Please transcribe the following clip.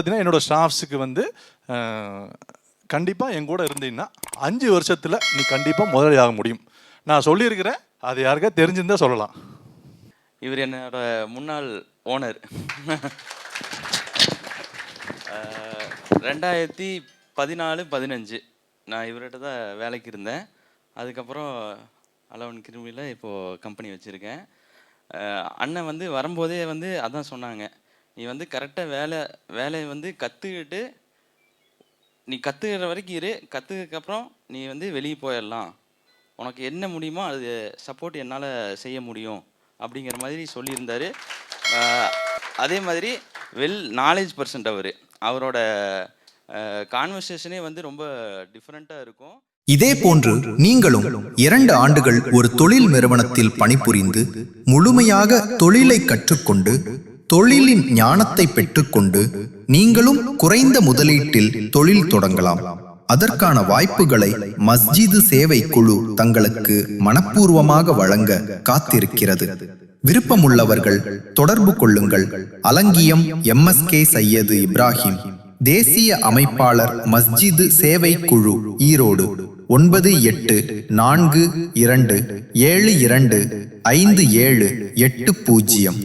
பார்த்தீங்கன்னா என்னோட ஸ்டாஃப்ஸுக்கு வந்து கண்டிப்பாக என் கூட இருந்தீங்கன்னா அஞ்சு வருஷத்தில் நீ கண்டிப்பாக முதலாளி ஆக முடியும். நான் சொல்லியிருக்கிறேன் அது யாருக்கா தெரிஞ்சிருந்தா சொல்லலாம். இவர் என்னோட முன்னாள் ஓனர். ரெண்டாயிரத்தி பதினாலு பதினஞ்சு நான் இவர்கிட்ட தான் வேலைக்கு இருந்தேன். அதுக்கப்புறம் அலவன் கிருமியில் இப்போது கம்பெனி வச்சுருக்கேன். அண்ணன் வந்து வரும்போதே வந்து அதான் சொன்னாங்க. நீ வந்து கரெக்டாக வேலை வேலையை வந்து கற்றுக்கிட்டு நீ கற்றுக்கிற வரைக்கும் இரு. கற்றுக்கப்புறம் நீ வந்து வெளியே போயிடலாம். உனக்கு என்ன முடியுமோ அது சப்போர்ட் என்னால் செய்ய முடியும் அப்படிங்கிற மாதிரி சொல்லியிருந்தார். அதே மாதிரி வெல் நாலேஜ் பர்சன்ட் அவர். அவரோட கான்வர்சேஷனே வந்து ரொம்ப டிஃப்ரெண்ட்டாக இருக்கும். இதே போன்று நீங்களும் இரண்டு ஆண்டுகள் ஒரு தொழில் நிறுவனத்தில் பணிபுரிந்து முழுமையாக தொழிலை கற்றுக்கொண்டு தொழிலின் ஞானத்தை பெற்றுக்கொண்டு நீங்களும் குறைந்த முதலீட்டில் தொழில் தொடங்கலாம். அதற்கான வாய்ப்புகளை மஸ்ஜிது சேவை குழு தங்களுக்கு மனப்பூர்வமாக வழங்க காத்திருக்கிறது. விருப்பமுள்ளவர்கள் தொடர்பு கொள்ளுங்கள். Alangiyam M S K Syed Ibrahim. தேசிய அமைப்பாளர் மஸ்ஜிது சேவை குழு ஈரோடு. ஒன்பது எட்டு நான்கு இரண்டு ஏழு இரண்டு ஐந்து ஏழு எட்டு பூஜ்ஜியம்.